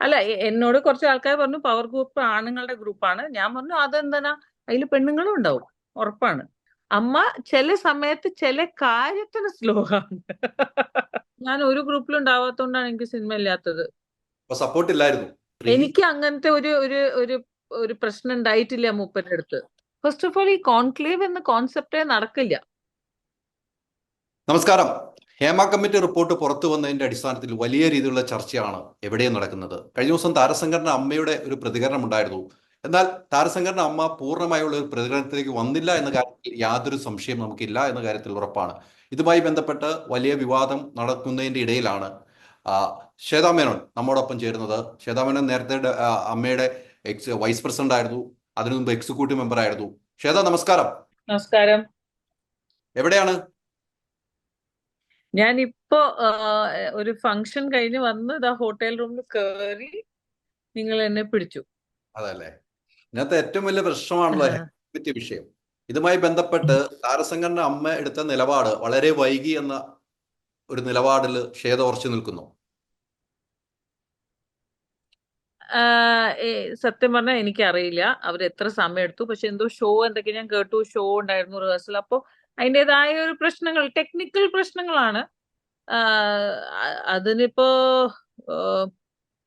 അല്ല എന്നോട് കുറച്ച് ആൾക്കാർ പറഞ്ഞു പവർ ഗ്രൂപ്പ് ആണുങ്ങളുടെ ഗ്രൂപ്പാണ് ഞാൻ പറഞ്ഞു അതെന്തിനാ അതിൽ പെണ്ണുങ്ങളും ഉണ്ടാവും. ഉറപ്പാണ്. അമ്മ ചില സമയത്ത് ചില കാര്യത്തിന് സ്ലോ ആണ് ഞാൻ ഒരു ഗ്രൂപ്പിൽ ഉണ്ടാവാത്തോണ്ടാണ് എനിക്ക് സിനിമ ഇല്ലാത്തത്. സപ്പോർട്ട് ഇല്ലായിരുന്നു. എനിക്ക് അങ്ങനത്തെ ഒരു ഒരു ഒരു ഒരു പ്രശ്നം ഉണ്ടായിട്ടില്ല മൂപ്പന്റെ അടുത്ത്. ഫസ്റ്റ് ഓഫ് ഓൾ ഈ കോൺക്ലേവ് എന്ന കോൺസെപ്റ്റേ നടക്കില്ല. നമസ്കാരം. ഹേമ കമ്മിറ്റി റിപ്പോർട്ട് പുറത്തു വന്നതിന്റെ അടിസ്ഥാനത്തിൽ വലിയ രീതിയിലുള്ള ചർച്ചയാണ് എവിടെയും നടക്കുന്നത്. കഴിഞ്ഞ ദിവസം താരസംഘടന അമ്മയുടെ ഒരു പ്രതികരണം ഉണ്ടായിരുന്നു. എന്നാൽ താരസംഘടന അമ്മ പൂർണമായുള്ള ഒരു പ്രതികരണത്തിലേക്ക് വന്നില്ല എന്ന കാര്യത്തിൽ യാതൊരു സംശയം നമുക്കില്ല എന്ന കാര്യത്തിൽ ഉറപ്പാണ്. ഇതുമായി ബന്ധപ്പെട്ട് വലിയ വിവാദം നടക്കുന്നതിന്റെ ഇടയിലാണ്. ശ്വേതാമേനോൻ ശ്വേതാ മേനോൻ നമ്മോടൊപ്പം ചേരുന്നത്. ശ്വേതാമേനോൻ നേരത്തെ അമ്മയുടെ എക്സ് വൈസ് പ്രസിഡന്റ് ആയിരുന്നു. അതിനു മുമ്പ് എക്സിക്യൂട്ടീവ് മെമ്പർ ആയിരുന്നു. ശ്വേത നമസ്കാരം. നമസ്കാരം. എവിടെയാണ്? ഞാൻ ഇപ്പോ ഒരു ഫംഗ്ഷൻ കഴിഞ്ഞ് വന്ന് ഇതാ ഹോട്ടൽ റൂമിൽ കയറി നിങ്ങൾ എന്നെ പിടിച്ചു. അതല്ലേ? ഇന്നത്തെ ഏറ്റവും വലിയ പ്രശ്നമാണല്ലോ പറ്റിയ വിഷയം. ഇതുമായി ബന്ധപ്പെട്ട് താരസംഘടന അമ്മ എടുത്ത നിലപാട് വളരെ വൈകി എന്ന ഒരു നിലപാടിൽ ഷേത ഉറച്ചു നിൽക്കുന്നു. സത്യം പറഞ്ഞാൽ എനിക്കറിയില്ല. അവർ എത്ര സമയം എടുത്തു? പക്ഷെ എന്തോ ഷോ എന്തൊക്കെ ഞാൻ കേട്ടു. ഷോ ഉണ്ടായിരുന്നു റിഹേഴ്സൽ അപ്പോൾ അതിന്റെതായ ഒരു പ്രശ്നങ്ങൾ ടെക്നിക്കൽ പ്രശ്നങ്ങളാണ്. അതിനിപ്പോ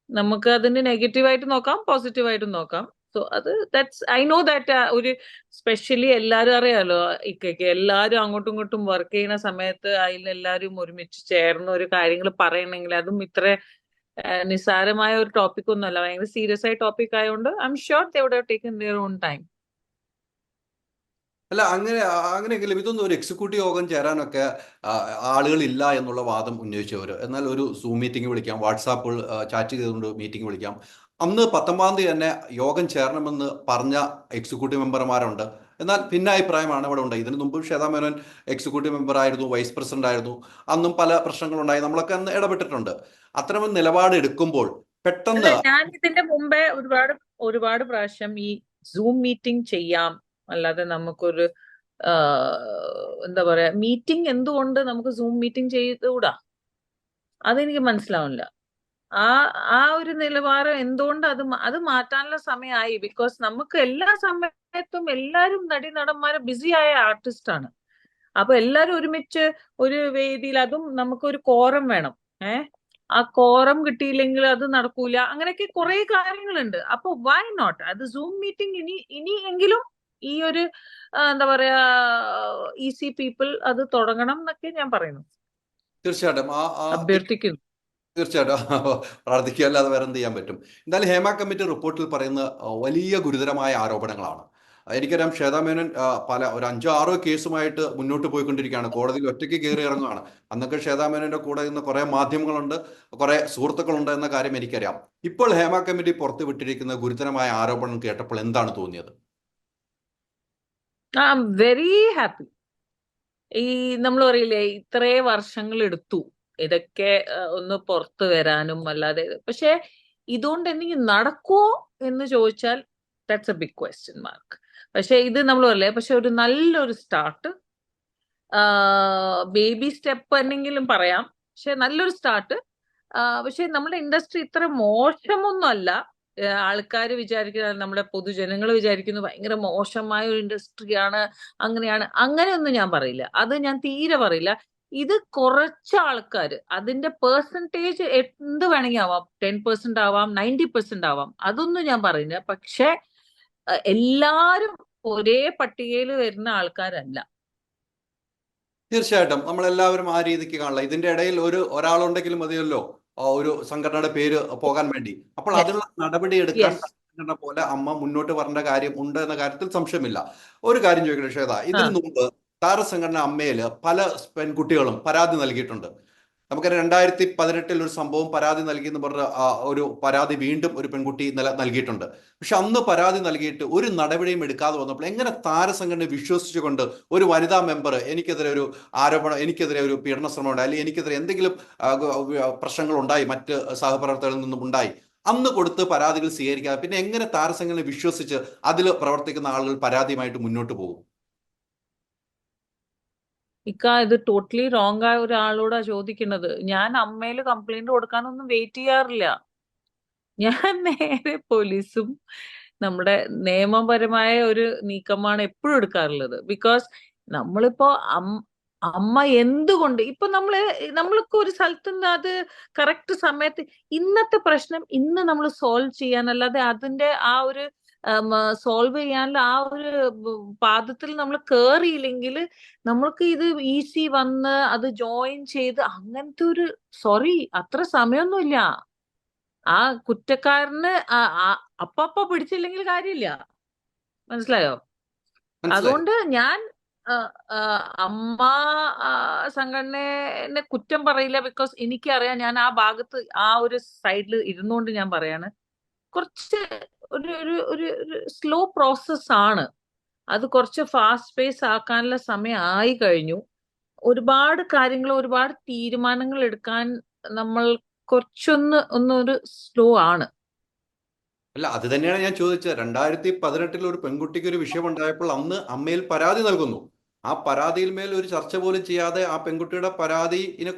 നമുക്ക് അതിന് നെഗറ്റീവായിട്ട് നോക്കാം പോസിറ്റീവായിട്ടും നോക്കാം. സോ അത് ദാറ്റ്സ് ഐ നോ ദാറ്റ് ഒരു സ്പെഷ്യലി എല്ലാവരും അറിയാലോ ഇക്കൊക്കെ എല്ലാവരും അങ്ങോട്ടും ഇങ്ങോട്ടും വർക്ക് ചെയ്യുന്ന സമയത്ത് അതിൽ എല്ലാവരും ഒരുമിച്ച് ചേർന്ന് ഒരു കാര്യങ്ങൾ പറയണമെങ്കിൽ അതും ഇത്ര നിസ്സാരമായ ഒരു ടോപ്പിക് ഒന്നുമല്ല. ഭയങ്കര സീരിയസ് ആയ ടോപ്പിക് ആയതുകൊണ്ട് I'm sure they would taken their on time അല്ല അങ്ങനെ അങ്ങനെയെങ്കിലും ഇതൊന്നും ഒരു എക്സിക്യൂട്ടീവ് യോഗം ചേരാനൊക്കെ ആളുകളില്ല എന്നുള്ള വാദം ഉന്നയിച്ചവർ എന്നാൽ ഒരു സൂം മീറ്റിംഗ് വിളിക്കാം വാട്സാപ്പിൽ ചാറ്റ് ചെയ്തുകൊണ്ട് മീറ്റിംഗ് വിളിക്കാം. അന്ന് പത്തൊമ്പതാം തീയതി തന്നെ യോഗം ചേരണമെന്ന് പറഞ്ഞ എക്സിക്യൂട്ടീവ് മെമ്പർമാരുണ്ട്. എന്നാൽ ഭിന്നാഭിപ്രായമാണ് ഇവിടെ ഉണ്ട് ഇതിനു മുമ്പ് ശ്വേതാ മേനോൻ എക്സിക്യൂട്ടീവ് മെമ്പർ ആയിരുന്നു വൈസ് പ്രസിഡന്റ് ആയിരുന്നു. അന്നും പല പ്രശ്നങ്ങളുണ്ടായി. നമ്മളൊക്കെ അന്ന് ഇടപെട്ടിട്ടുണ്ട്. അത്തരം നിലപാട് എടുക്കുമ്പോൾ പെട്ടെന്ന് ഞാൻ ഇതിന്റെ മുമ്പേ ഒരുപാട് ഒരുപാട് പ്രാവശ്യം ഈ സൂം മീറ്റിംഗ് ചെയ്യാം അല്ലാതെ നമുക്കൊരു എന്താ പറയാ മീറ്റിംഗ് എന്തുകൊണ്ട് നമുക്ക് സൂം മീറ്റിംഗ് ചെയ്തുകൂടാ? അതെനിക്ക് മനസ്സിലാവുന്നില്ല. ആ ആ ഒരു നിലവാരം എന്തുകൊണ്ട് അത് അത് മാറ്റാനുള്ള സമയമായി? ബിക്കോസ് നമുക്ക് എല്ലാ സമയത്തും എല്ലാവരും ബിസി ആയ ആർട്ടിസ്റ്റ് ആണ്. അപ്പൊ എല്ലാരും ഒരുമിച്ച് ഒരു വേദിയിൽ അതും നമുക്ക് ഒരു കോറം വേണം. ഏ? ആ കോറം കിട്ടിയില്ലെങ്കിൽ അത് നടക്കൂല. അങ്ങനെയൊക്കെ കുറെ കാര്യങ്ങളുണ്ട്. അപ്പൊ വൈ നോട്ട് അത് സൂം മീറ്റിംഗ് ഇനി ഇനിയെങ്കിലും ഈ ഒരു എന്താ പറയാ ഈസി പീപ്പിൾ അത് തുടങ്ങണം എന്നൊക്കെ ഞാൻ പറയുന്നു. തീർച്ചയായിട്ടും. അഭ്യർത്ഥിക്കുന്നു. തീർച്ചയായിട്ടും. പ്രാർത്ഥിക്കുക അല്ലാതെ വേറെ എന്ത് ചെയ്യാൻ പറ്റും. എന്തായാലും ഹേമ കമ്മിറ്റി റിപ്പോർട്ടിൽ പറയുന്ന വലിയ ഗുരുതരമായ ആരോപണങ്ങളാണ്. എനിക്കറിയാം ശ്വേതാ മേനോൻ പല ഒരു അഞ്ചോ ആറോ കേസുമായിട്ട് മുന്നോട്ട് പോയിക്കൊണ്ടിരിക്കുകയാണ്. കോടതിയിൽ ഒറ്റയ്ക്ക് കയറി ഇറങ്ങുകയാണ്. അന്നൊക്കെ ശ്വേതാ മേനോന്റെ കൂടെ ഇന്ന് കുറെ മാധ്യമങ്ങളുണ്ട് കുറെ സുഹൃത്തുക്കളുണ്ട് എന്ന കാര്യം എനിക്കറിയാം. ഇപ്പോൾ ഹേമ കമ്മിറ്റി പുറത്തുവിട്ടിരിക്കുന്ന ഗുരുതരമായ ആരോപണം കേട്ടപ്പോൾ എന്താണ് തോന്നിയത്? ഐ വെരി ഹാപ്പി ഈ നമ്മൾ പറയില്ലേ ഇത്രേ വർഷങ്ങൾ എടുത്തു ഇതൊക്കെ ഒന്ന് പുറത്തു വരാനും അല്ലാതെ. പക്ഷെ ഇതുകൊണ്ട് എന്തെങ്കിലും നടക്കുമോ എന്ന് ചോദിച്ചാൽ that's a big question mark പക്ഷെ ഇത് നമ്മൾ പറയില്ലേ പക്ഷെ ഒരു നല്ലൊരു സ്റ്റാർട്ട് ബേബി സ്റ്റെപ്പ് എന്നെങ്കിലും പറയാം. പക്ഷെ നല്ലൊരു സ്റ്റാർട്ട് പക്ഷെ നമ്മുടെ ഇൻഡസ്ട്രി ഇത്ര മോശമൊന്നും അല്ല ആൾക്കാർ വിചാരിക്കുന്ന നമ്മുടെ പൊതുജനങ്ങൾ വിചാരിക്കുന്നു ഭയങ്കര മോശമായ ഒരു ഇൻഡസ്ട്രിയാണ് അങ്ങനെയാണ്. അങ്ങനെയൊന്നും ഞാൻ പറയില്ല. അത് ഞാൻ തീരെ പറയില്ല. ഇത് കുറച്ച് ആൾക്കാർ അതിന്റെ പേഴ്സന്റേജ് എന്ത് വേണമെങ്കിൽ ആവാം ടെൻ പെർസെന്റ് ആവാം നയന്റി പെർസെന്റ് ആവാം. അതൊന്നും ഞാൻ പറയില്ല. പക്ഷെ എല്ലാരും ഒരേ പട്ടികയിൽ വരുന്ന ആൾക്കാരല്ല. തീർച്ചയായിട്ടും. നമ്മളെല്ലാവരും ആ രീതിക്ക് കാണില്ല ഇതിന്റെ ഇടയിൽ ഒരു ഒരാളുണ്ടെങ്കിലും മതിയല്ലോ. ഒരു സംഘടനയുടെ പേര് പോകാൻ വേണ്ടി. അപ്പോൾ. അതിനുള്ള നടപടി എടുക്കാൻ സംഘടന പോലെ അമ്മ മുന്നോട്ട് വരേണ്ട കാര്യം ഉണ്ട് എന്ന കാര്യത്തിൽ സംശയമില്ല. ഒരു കാര്യം ചോദിക്കട്ടെ ശ്വേത. ഇതിനു മുമ്പ് താരസംഘടന അമ്മയിൽ പല പെൺകുട്ടികളും പരാതി നൽകിയിട്ടുണ്ട്. നമുക്കറിയാം രണ്ടായിരത്തി പതിനെട്ടിൽ ഒരു സംഭവം പരാതി നൽകി എന്ന് പറഞ്ഞ ഒരു പരാതി വീണ്ടും ഒരു പെൺകുട്ടി നില നൽകിയിട്ടുണ്ട്. പക്ഷെ അന്ന് പരാതി നൽകിയിട്ട് ഒരു നടപടിയും എടുക്കാതെ വന്നപ്പോൾ എങ്ങനെ താരസംഘടന വിശ്വസിച്ചുകൊണ്ട് ഒരു വനിതാ മെമ്പർ എനിക്കെതിരെ ഒരു ആരോപണം എനിക്കെതിരെ ഒരു പീഡന ശ്രമം ഉണ്ടായി അല്ലെങ്കിൽ എനിക്കെതിരെ എന്തെങ്കിലും പ്രശ്നങ്ങൾ ഉണ്ടായി മറ്റ് സഹപ്രവർത്തകരിൽ നിന്നും ഉണ്ടായി അന്ന് കൊടുത്ത് പരാതികൾ സ്വീകരിക്കാതെ പിന്നെ എങ്ങനെ താരസംഘടന വിശ്വസിച്ച് അതിൽ പ്രവർത്തിക്കുന്ന ആളുകൾ പരാതിയുമായിട്ട് മുന്നോട്ട് പോകും? ഇക്ക ഇത് ടോട്ടലി റോങ് ആയ ഒരാളോടാ ചോദിക്കുന്നത്. ഞാൻ അമ്മയിൽ കംപ്ലൈന്റ് കൊടുക്കാനൊന്നും വെയിറ്റ് ചെയ്യാറില്ല. ഞാൻ നേരെ പോലീസും നമ്മുടെ നിയമപരമായ ഒരു നീക്കമാണ് എപ്പോഴും എടുക്കാറുള്ളത്. ബിക്കോസ് നമ്മളിപ്പോ അമ്മ എന്തുകൊണ്ട് ഇപ്പൊ നമ്മൾ നമ്മൾക്ക് ഒരു സ്ഥലത്ത് നിന്ന് അത് കറക്റ്റ് സമയത്ത് ഇന്നത്തെ പ്രശ്നം ഇന്ന് നമ്മൾ സോൾവ് ചെയ്യാനല്ലാതെ അതിന്റെ ആ ഒരു സോൾവ് ചെയ്യാനുള്ള ആ ഒരു പാദത്തിൽ നമ്മൾ കേറിയില്ലെങ്കിൽ നമ്മൾക്ക് ഇത് ഈസി വന്ന് അത് ജോയിൻ ചെയ്ത് അങ്ങനത്തെ ഒരു സോറി അത്ര സമയമൊന്നുമില്ല. ആ കുറ്റക്കാരന് അപ്പപ്പ പിടിച്ചില്ലെങ്കിൽ കാര്യമില്ല. മനസ്സിലായോ? അതുകൊണ്ട് ഞാൻ അമ്മ സംഘടനനെ കുറ്റം പറയില്ല ബിക്കോസ് എനിക്കറിയാം ഞാൻ ആ ഭാഗത്ത് ആ ഒരു സൈഡിൽ ഇരുന്നുകൊണ്ട് ഞാൻ പറയാണ്. കുറച്ച് ഒരു ഒരു ഒരു സ്ലോ പ്രോസസ് ആണ്. അത് കുറച്ച് ഫാസ്റ്റ് പേസ് ആക്കാനുള്ള സമയം ആയി കഴിഞ്ഞു. ഒരുപാട് കാര്യങ്ങൾ ഒരുപാട് തീരുമാനങ്ങൾ എടുക്കാൻ നമ്മൾ കുറച്ചൊന്ന് ഒന്നൊരു സ്ലോ ആണ്. അല്ല അത് തന്നെയാണ് ഞാൻ ചോദിച്ചത്. രണ്ടായിരത്തി പതിനെട്ടിൽ ഒരു പെൺകുട്ടിക്ക് ഒരു വിഷയം ഉണ്ടായപ്പോൾ അന്ന് അമ്മയിൽ പരാതി നൽകുന്നു. ആ പരാതിയിൽ മേൽ ഒരു ചർച്ച പോലും ചെയ്യാതെ ആ പെൺകുട്ടിയുടെ പരാതിനെ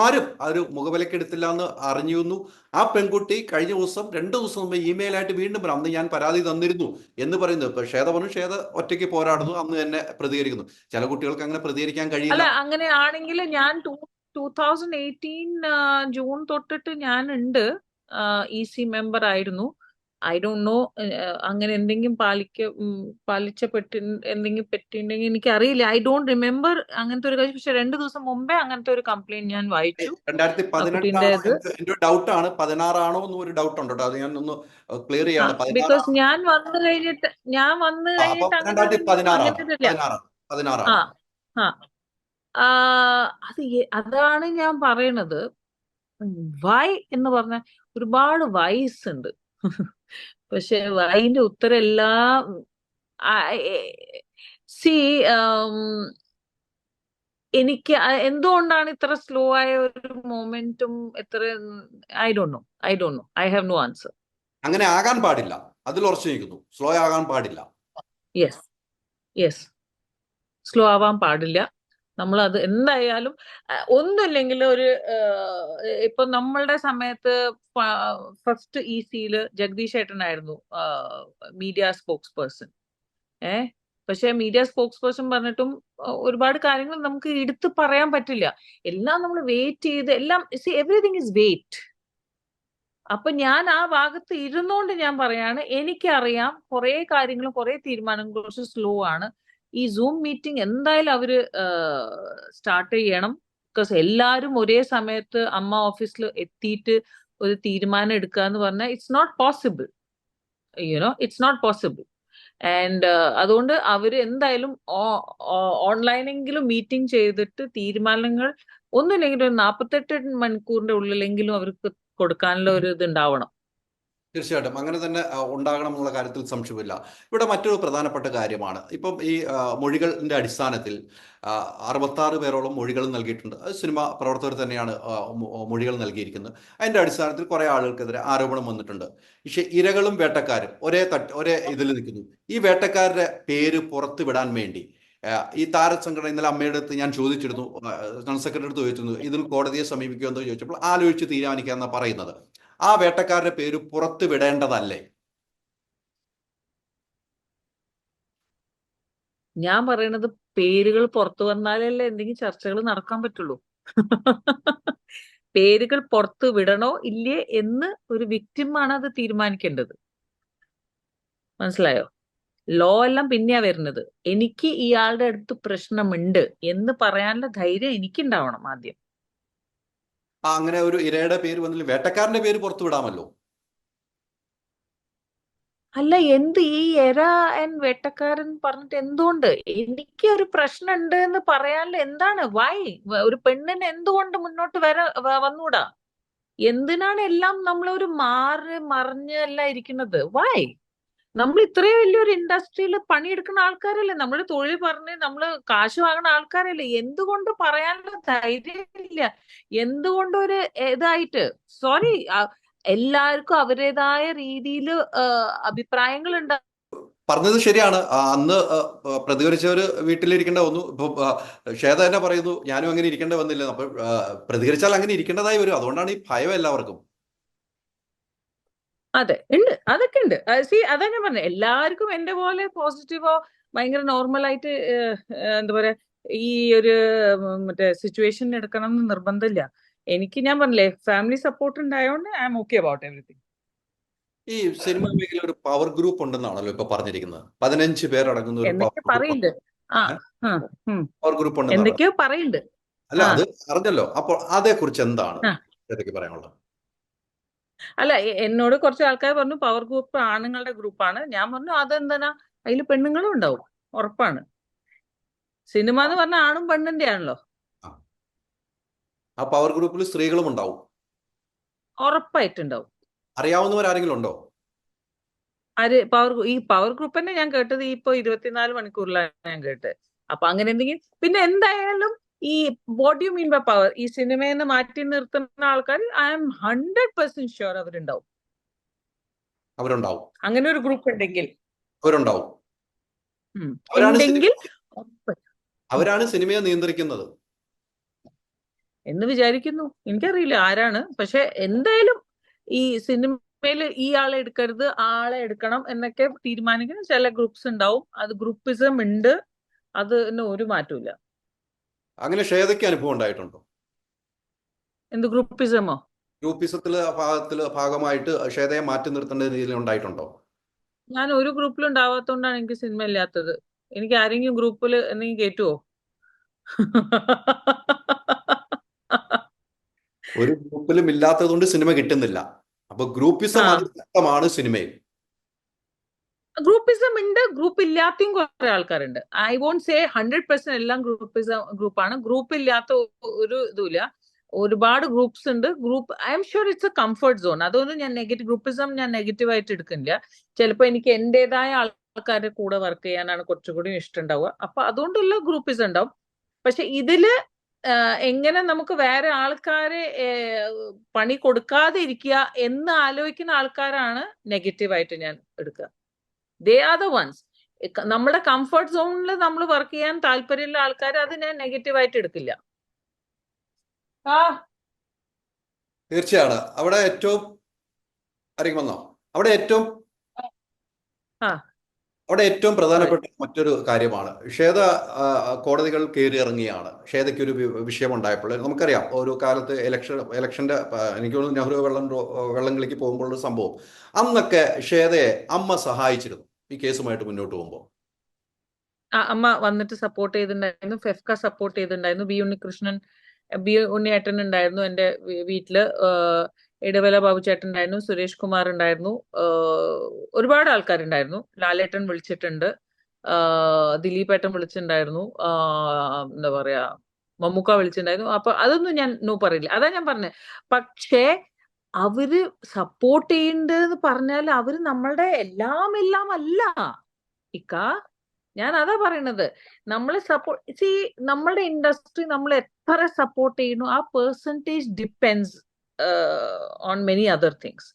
ആരും ആ ഒരു മുഖവിലക്കെടുത്തില്ല എന്ന് അറിഞ്ഞിരുന്നു. ആ പെൺകുട്ടി കഴിഞ്ഞ ദിവസം രണ്ട് ദിവസം മുമ്പ് ഇമെയിലായിട്ട് വീണ്ടും അന്ന് ഞാൻ പരാതി തന്നിരുന്നു എന്ന് പറയുന്നു ഇപ്പൊ ക്ഷേത പറഞ്ഞു ക്ഷേത ഒറ്റയ്ക്ക് പോരാടുന്നു അന്ന് തന്നെ പ്രതികരിക്കുന്നു. ചില കുട്ടികൾക്ക് അങ്ങനെ പ്രതികരിക്കാൻ കഴിയില്ല. അങ്ങനെയാണെങ്കിൽ ഞാൻ ടൂ തൗസൻഡ് എയ്റ്റീൻ ജൂൺ തൊട്ടിട്ട് ഞാൻ ഉണ്ട് ഇ സി മെമ്പർ ആയിരുന്നു. ഐ ഡോണ്ട് നോ അങ്ങനെ എന്തെങ്കിലും പാലിക്ക പാലിച്ച പെട്ടി എന്തെങ്കിലും പറ്റിയിട്ടുണ്ടെങ്കിൽ എനിക്ക് അറിയില്ല ഐ ഡോണ്ട് റിമെമ്പർ അങ്ങനത്തെ ഒരു കാര്യം. പക്ഷെ രണ്ടു ദിവസം മുമ്പേ അങ്ങനത്തെ ഒരു കംപ്ലൈന്റ് ഞാൻ വായിച്ചു. രണ്ടായിരത്തി ആ കുട്ടീന്റെ പതിനെട്ടാണോ ഇത് എന്റെ എന്റെ ഒരു പതിനാറാണോ എന്നും ഒരു ഡൗട്ട് ഉണ്ട് അത് ഞാൻ ഒന്ന് ക്ലിയർ ചെയ്യാണ് ബിക്കോസ് ഞാൻ വന്നു കഴിഞ്ഞിട്ട് ഞാൻ വന്നു കഴിഞ്ഞിട്ട് ആ ആ, അത് അതാണ് ഞാൻ പറയണത്. വൈ എന്ന് പറഞ്ഞ ഒരുപാട് വൈസ് ഉണ്ട്. പക്ഷെ അതിന്റെ ഉത്തരം എല്ലാം സി എനിക്ക് എന്തുകൊണ്ടാണ് ഇത്ര സ്ലോ ആയ ഒരു മൊമെന്റും എത്ര I do no I do no I have no answer അങ്ങനെ ആകാൻ പാടില്ല. അതിൽ ഉറച്ചു നിൽക്കുന്നു. സ്ലോ ആകാൻ പാടില്ല. യെസ് യെസ് സ്ലോ ആവാൻ പാടില്ല. നമ്മൾ അത് എന്തായാലും ഒന്നുമില്ലെങ്കിൽ ഒരു ഇപ്പൊ നമ്മളുടെ സമയത്ത് ഫസ്റ്റ് ഇ സിയിൽ ജഗദീഷ് ഏട്ടനായിരുന്നു മീഡിയ സ്പോക്സ് പേഴ്സൺ ഏ? പക്ഷെ മീഡിയ സ്പോക്സ് പേഴ്സൺ പറഞ്ഞിട്ടും ഒരുപാട് കാര്യങ്ങൾ നമുക്ക് എടുത്ത് പറയാൻ പറ്റില്ല. എല്ലാം നമ്മൾ വെയിറ്റ് ചെയ്ത് എല്ലാം സി എവറിഥിങ് ഇസ് വെയിറ്റ് അപ്പൊ ഞാൻ ആ ഭാഗത്ത് ഇരുന്നുകൊണ്ട് ഞാൻ പറയാണ് എനിക്കറിയാം കുറെ കാര്യങ്ങളും കുറെ തീരുമാനങ്ങളും കുറച്ച് സ്ലോ ആണ്. ഈ സൂം മീറ്റിംഗ് എന്തായാലും അവർ സ്റ്റാർട്ട് ചെയ്യണം. ബിക്കോസ് എല്ലാവരും ഒരേ സമയത്ത് അമ്മ ഓഫീസിൽ എത്തിയിട്ട് ഒരു തീരുമാനം എടുക്കുക എന്ന് പറഞ്ഞാൽ it's not possible you know it's not possible and അതുകൊണ്ട് അവർ എന്തായാലും ഓൺലൈനെങ്കിലും മീറ്റിംഗ് ചെയ്തിട്ട് തീരുമാനങ്ങൾ ഒന്നുമില്ലെങ്കിലും ഒരു നാൽപ്പത്തെട്ട് മണിക്കൂറിന്റെ ഉള്ളിലെങ്കിലും അവർക്ക് കൊടുക്കാനുള്ള ഒരു ഇത് ഉണ്ടാവണം. തീർച്ചയായിട്ടും. അങ്ങനെ തന്നെ ഉണ്ടാകണം എന്നുള്ള കാര്യത്തിൽ സംശയമില്ല ഇവിടെ മറ്റൊരു പ്രധാനപ്പെട്ട കാര്യമാണ്. ഇപ്പം ഈ മൊഴികളിന്റെ അടിസ്ഥാനത്തിൽ അറുപത്താറ് പേരോളം മൊഴികൾ നൽകിയിട്ടുണ്ട്. സിനിമ പ്രവർത്തകർ തന്നെയാണ് മൊഴികൾ നൽകിയിരിക്കുന്നത്. അതിന്റെ അടിസ്ഥാനത്തിൽ കുറേ ആളുകൾക്കെതിരെ ആരോപണം വന്നിട്ടുണ്ട്. പക്ഷെ ഇരകളും വേട്ടക്കാരും ഒരേ തട്ട് ഒരേ ഇതിൽ നിൽക്കുന്നു. ഈ വേട്ടക്കാരുടെ പേര് പുറത്തു വിടാൻ വേണ്ടി ഈ താരസംഘടന ഇന്നലെ അമ്മയുടെ അടുത്ത് ഞാൻ ചോദിച്ചിരുന്നു ജനറൽ സെക്രട്ടറി അടുത്ത് ചോദിച്ചിരുന്നു ഇതിൽ കോടതിയെ സമീപിക്കുമെന്ന് ചോദിച്ചപ്പോൾ ആലോചിച്ച് തീരുമാനിക്കാമെന്നാണ് പറയുന്നത്. ആ വേട്ടക്കാരുടെ പേര് പുറത്തു വിടേണ്ടതല്ലേ? ഞാൻ പറയണത് പേരുകൾ പുറത്തു വന്നാലല്ലേ എന്തെങ്കിലും ചർച്ചകൾ നടക്കാൻ പറ്റുള്ളൂ. പേരുകൾ പുറത്തു വിടണോ ഇല്ലേ എന്ന് ഒരു വിക്ടിമാണ് അത് തീരുമാനിക്കേണ്ടത്. മനസ്സിലായോ? ലോ എല്ലാം പിന്നെയാ വരുന്നത്. എനിക്ക് ഇയാളുടെ അടുത്ത് പ്രശ്നമുണ്ട് എന്ന് പറയാനുള്ള ധൈര്യം എനിക്കുണ്ടാവണം ആദ്യം. ആ, അങ്ങനെ ഒരു ഇരയുടെ പേര് വന്നില്ല. വേട്ടക്കാരന്റെ പേര് പുറത്തു വിടാമല്ലോ. അല്ല എന്ത് ഈ എര വേട്ടക്കാരൻ പറഞ്ഞിട്ട് എന്തുകൊണ്ട്? എനിക്ക് ഒരു പ്രശ്നമുണ്ട് എന്ന് പറയാനുള്ള എന്താണ്? വൈ ഒരു പെണ്ണിന് എന്തുകൊണ്ട് മുന്നോട്ട് വര വന്നൂടാ എന്തിനാണ് എല്ലാം നമ്മളൊരു മാറി മറിഞ്ഞല്ല ഇരിക്കുന്നത്? വൈ നമ്മൾ ഇത്രയും വലിയൊരു ഇൻഡസ്ട്രിയിൽ പണിയെടുക്കുന്ന ആൾക്കാരല്ലേ? നമ്മൾ തൊഴിൽ പറഞ്ഞ് നമ്മൾ കാശ് വാങ്ങുന്ന ആൾക്കാരല്ലേ? എന്തുകൊണ്ട് പറയാനുള്ള ധൈര്യമില്ല? എന്തുകൊണ്ട് ഒരു ഇതായിട്ട്? സോറി എല്ലാവർക്കും അവരുടേതായ രീതിയിൽ അഭിപ്രായങ്ങൾ ഉണ്ട്. പറഞ്ഞത് ശരിയാണ്. അന്ന് പ്രതികരിച്ചവർ വീട്ടിലിരിക്കേണ്ട വന്നു. ഇപ്പൊ ശ്വേത തന്നെ പറയുന്നു ഞാനും അങ്ങനെ ഇരിക്കേണ്ട വന്നില്ല. അപ്പൊ പ്രതികരിച്ചാൽ അങ്ങനെ ഇരിക്കേണ്ടതായി വരും. അതുകൊണ്ടാണ് ഈ ഭയം എല്ലാവർക്കും. അതെ ഉണ്ട്. അതൊക്കെ ഉണ്ട്. സി അതാ ഞാൻ പറഞ്ഞത് എല്ലാവർക്കും എന്റെ പോലെ പോസിറ്റീവോ ഭയങ്കര നോർമലായിട്ട് എന്താ പറയാ ഈ ഒരു മറ്റേ സിറ്റുവേഷൻ എടുക്കണം എന്ന് നിർബന്ധമില്ല. എനിക്ക് ഞാൻ പറഞ്ഞില്ലേ ഫാമിലി സപ്പോർട്ട് ഉണ്ടായതുകൊണ്ട് I'm okay about everything ഈ സിനിമ മേഖല ഒരു പവർ ഗ്രൂപ്പ് ഉണ്ടെന്നാണല്ലോ ഇപ്പൊ പറഞ്ഞിരിക്കുന്നത്. പതിനഞ്ച് പേരടങ്ങുന്ന ഒരു എന്തൊക്കെ പവർ ഗ്രൂപ്പ് ഉണ്ട്? എന്തൊക്കെയോ പറയുന്നുണ്ട് അല്ല അത് അറിഞ്ഞല്ലോ. അപ്പോൾ അതേ കുറിച്ച് എന്താണ്. പറയാനുള്ളത്. അല്ല എന്നോട് കുറച്ച് ആൾക്കാർ പറഞ്ഞു പവർ ഗ്രൂപ്പ് ആണുങ്ങളുടെ ഗ്രൂപ്പാണ് ഞാൻ പറഞ്ഞു അതെന്താ അതിൽ പെണ്ണുങ്ങളും ഉണ്ടാവും. ഉറപ്പാണ്. സിനിമ എന്ന് പറഞ്ഞ ആണും പെണ്ണിന്റെ ആണല്ലോ. ആ. പവർ ഗ്രൂപ്പിൽ സ്ത്രീകളും ഉണ്ടാവും. ഉറപ്പായിട്ടുണ്ടാവും. അറിയാവുന്നവർ ആരെങ്കിലും ഉണ്ടോ? ആര് പവർ ഈ പവർ ഗ്രൂപ്പ് തന്നെ ഞാൻ കേട്ടത് ഇപ്പൊ ഇരുപത്തിനാല് മണിക്കൂറിലാണ് ഞാൻ കേട്ടത്. അപ്പൊ അങ്ങനെ എന്തെങ്കിലും പിന്നെ എന്തായാലും ഈ what you mean by power ഈ സിനിമയിൽ നിന്ന് മാറ്റി നിർത്തുന്ന ആൾക്കാർ I'm hundred percent sure അവരുണ്ടാവും. അവരുണ്ടാവും. അങ്ങനെ ഒരു ഗ്രൂപ്പ് ഉണ്ടെങ്കിൽ അവരുണ്ടാവും. അവരാണ് സിനിമയെ നിയന്ത്രിക്കുന്നത്. എന്ന് വിചാരിക്കുന്നു. എനിക്കറിയില്ല ആരാണ്. പക്ഷെ എന്തായാലും ഈ സിനിമയിൽ ഈ ആളെ എടുക്കരുത് ആളെ എടുക്കണം എന്നൊക്കെ തീരുമാനിക്കുന്ന ചില ഗ്രൂപ്പ്സ് ഉണ്ടാവും. അത് ഗ്രൂപ്പിസം ഉണ്ട്. അത് ഒരു മാറ്റമില്ല അങ്ങനെ ക്ഷേതയ്ക്ക് അനുഭവം ഉണ്ടായിട്ടുണ്ടോ? എന്ത് ഗ്രൂപ്പിസമോ ഗ്രൂപ്പിസത്തിൽ ഭാഗത്തിൽ ഭാഗമായിട്ട് ക്ഷേതയെ മാറ്റി നിർത്തേണ്ട രീതിയിൽ ഉണ്ടായിട്ടുണ്ടോ? ഞാൻ ഒരു ഗ്രൂപ്പിൽ ഉണ്ടാവാത്തോണ്ടാണ് എനിക്ക് സിനിമ ഇല്ലാത്തത്. എനിക്ക് ആരെങ്കിലും ഗ്രൂപ്പിൽ എന്തെങ്കിലും കേറ്റുവോ? ഒരു ഗ്രൂപ്പിലും ഇല്ലാത്തത് കൊണ്ട് സിനിമ കിട്ടുന്നില്ല. അപ്പൊ ഗ്രൂപ്പിസം. അതിശക്തമാണ് സിനിമയിൽ ഗ്രൂപ്പിസം ഉണ്ട് ഗ്രൂപ്പ് ഇല്ലാത്തയും കുറെ ആൾക്കാരുണ്ട്. I won't say hundred percent എല്ലാം ഗ്രൂപ്പിസം ഗ്രൂപ്പാണ് ഗ്രൂപ്പ് ഇല്ലാത്ത ഒരു ഇതുമില്ല ഒരുപാട് ഗ്രൂപ്പ്സ് ഉണ്ട്. Group I am sure it's a comfort zone അതൊന്നും ഞാൻ നെഗറ്റീവ് ഗ്രൂപ്പിസം ഞാൻ നെഗറ്റീവ് ആയിട്ട് എടുക്കുന്നില്ല. ചിലപ്പോൾ എനിക്ക് എന്റേതായ ആൾക്കാരുടെ കൂടെ വർക്ക് ചെയ്യാനാണ് കുറച്ചുകൂടി ഇഷ്ടം ഉണ്ടാവുക അപ്പൊ അതുകൊണ്ടുള്ള ഗ്രൂപ്പിസം ഉണ്ടാവും. പക്ഷെ ഇതിൽ എങ്ങനെ നമുക്ക് വേറെ ആൾക്കാരെ പണി കൊടുക്കാതെ ഇരിക്കുക എന്ന് ആലോചിക്കുന്ന ആൾക്കാരാണ് നെഗറ്റീവായിട്ട് ഞാൻ എടുക്കുക. ദേ ആർ ദ വൺസ് നമ്മുടെ കംഫർട്ട് സോണിൽ നമ്മൾ വർക്ക് ചെയ്യാൻ താല്പര്യമുള്ള ആൾക്കാർ അത് ഞാൻ നെഗറ്റീവായിട്ട് എടുക്കില്ല. ആ. തീർച്ചയാണ്. അവിടെ ഏറ്റവും അറിയുമെന്നോ അവിടെ ഏറ്റവും ആ. അവിടെ ഏറ്റവും പ്രധാനപ്പെട്ട മറ്റൊരു കാര്യമാണ്. ആ, കോടതികൾ കയറി ഇറങ്ങിയാണ് ഷേതയ്ക്ക് ഒരു വിഷയം ഉണ്ടായപ്പോൾ നമുക്കറിയാം ഒരു കാലത്ത് ഇലക്ഷൻ ഇലക്ഷന്റെ എനിക്ക് തോന്നുന്നു നെഹ്റു വെള്ളം വെള്ളംകളിക്ക് പോകുമ്പോഴുള്ള സംഭവം. അന്നൊക്കെ ഷേതയെ അമ്മ സഹായിച്ചിരുന്നു ഈ കേസുമായിട്ട് മുന്നോട്ട് പോകുമ്പോൾ. അമ്മ വന്നിട്ട് സപ്പോർട്ട് ചെയ്തിട്ടുണ്ടായിരുന്നു. ഫെഫ്ക സപ്പോർട്ട് ചെയ്തിട്ടുണ്ടായിരുന്നു. ബി ഉണ്ണികൃഷ്ണൻ ബി ഉണ്ണിയേട്ടൻ ഉണ്ടായിരുന്നു എന്റെ വീട്ടിൽ. ആഹ് ഇടവേള ബാബു ചേട്ടൻ ഉണ്ടായിരുന്നു സുരേഷ് കുമാർ ഉണ്ടായിരുന്നു ഒരുപാട് ആൾക്കാരുണ്ടായിരുന്നു. ലാലേട്ടൻ വിളിച്ചിട്ടുണ്ട് ദിലീപ് ദിലീപേട്ടൻ വിളിച്ചിട്ടുണ്ടായിരുന്നു എന്താ പറയാ മമ്മൂക്ക വിളിച്ചിട്ടുണ്ടായിരുന്നു. അപ്പൊ അതൊന്നും ഞാൻ നോ പറയില്ല. അതാ ഞാൻ പറഞ്ഞത് പക്ഷേ അവർ സപ്പോർട്ട് ചെയ്യണ്ടെന്ന് പറഞ്ഞാൽ അവർ നമ്മളുടെ എല്ലാം എല്ലാം അല്ല. ഇക്ക ഞാൻ അതാ പറയണത്. നമ്മൾ സപ്പോർട്ട് സി നമ്മളുടെ ഇൻഡസ്ട്രി നമ്മൾ എത്ര സപ്പോർട്ട് ചെയ്യുന്നു ആ percentage depends on many other things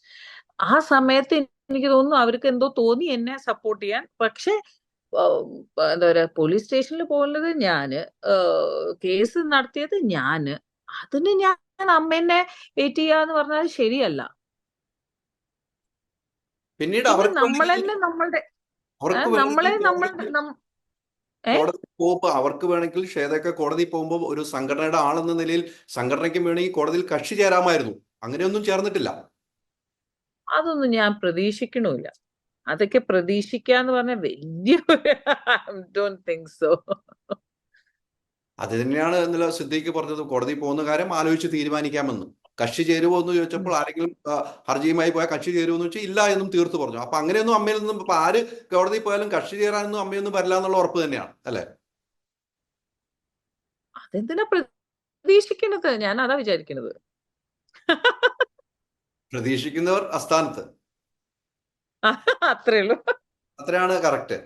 ആ സമയത്ത് എനിക്ക് തോന്നുന്നു അവർക്ക് എന്തോ തോന്നി എന്നെ സപ്പോർട്ട് ചെയ്യാൻ. പക്ഷെ എന്താ പറയാ പോലീസ് സ്റ്റേഷനിൽ പോകുന്നത് ഞാൻ കേസ് നടത്തിയത് ഞാൻ. അതിന് ഞാൻ അമ്മേനെ വെയിറ്റ് ചെയ്യാന്ന് പറഞ്ഞാൽ ശരിയല്ല. പിന്നീട് നമ്മളെന്നെ നമ്മളുടെ നമ്മളെ നമ്മൾ കോടതി- പോപ്പ് പോകുമ്പോ അവർക്ക് വേണമെങ്കിൽ ഷേതൊക്കെ കോടതി പോകുമ്പോൾ ഒരു സംഘടനയുടെ ആളെന്ന നിലയിൽ സംഘടനയ്ക്ക് വേണമെങ്കിൽ കോടതിയിൽ കക്ഷി ചേരാമായിരുന്നു. അങ്ങനെയൊന്നും ചേർന്നിട്ടില്ല. അതൊന്നും ഞാൻ പ്രതീക്ഷിക്കണമില്ല. അതൊക്കെ പ്രതീക്ഷിക്കാന്ന് പറഞ്ഞ വലിയ ഡോണ്ട് തിങ്ക് സോ അത് തന്നെയാണ് ഇന്നലെ സിദ്ദീഖ് പറഞ്ഞത് കോടതി പോകുന്ന കാര്യം ആലോചിച്ച് തീരുമാനിക്കാമെന്ന്. കക്ഷി ചേരുമോ എന്ന് ചോദിച്ചപ്പോൾ ആരെങ്കിലും ഹർജിയുമായി പോയാൽ കക്ഷി ചേരുമോ എന്ന് ചോദിച്ചാൽ ഇല്ല എന്നും തീർത്തു പറഞ്ഞു. അപ്പൊ അങ്ങനെയൊന്നും അമ്മയിൽ നിന്നും ഇപ്പൊ ആര് കോടതി പോയാലും കക്ഷി ചേരാനൊന്നും അമ്മയൊന്നും വരില്ല എന്നുള്ള ഉറപ്പ് തന്നെയാണ് അല്ലെ? അതെന്തിനാ പ്രതീക്ഷിക്കുന്നത്? ഞാൻ അതാ വിചാരിക്കുന്നത്. പ്രതീക്ഷിക്കുന്നവർ അസ്ഥാനത്ത് അത്രേ ഉള്ളൂ. അത്രയാണ് കറക്റ്റ്.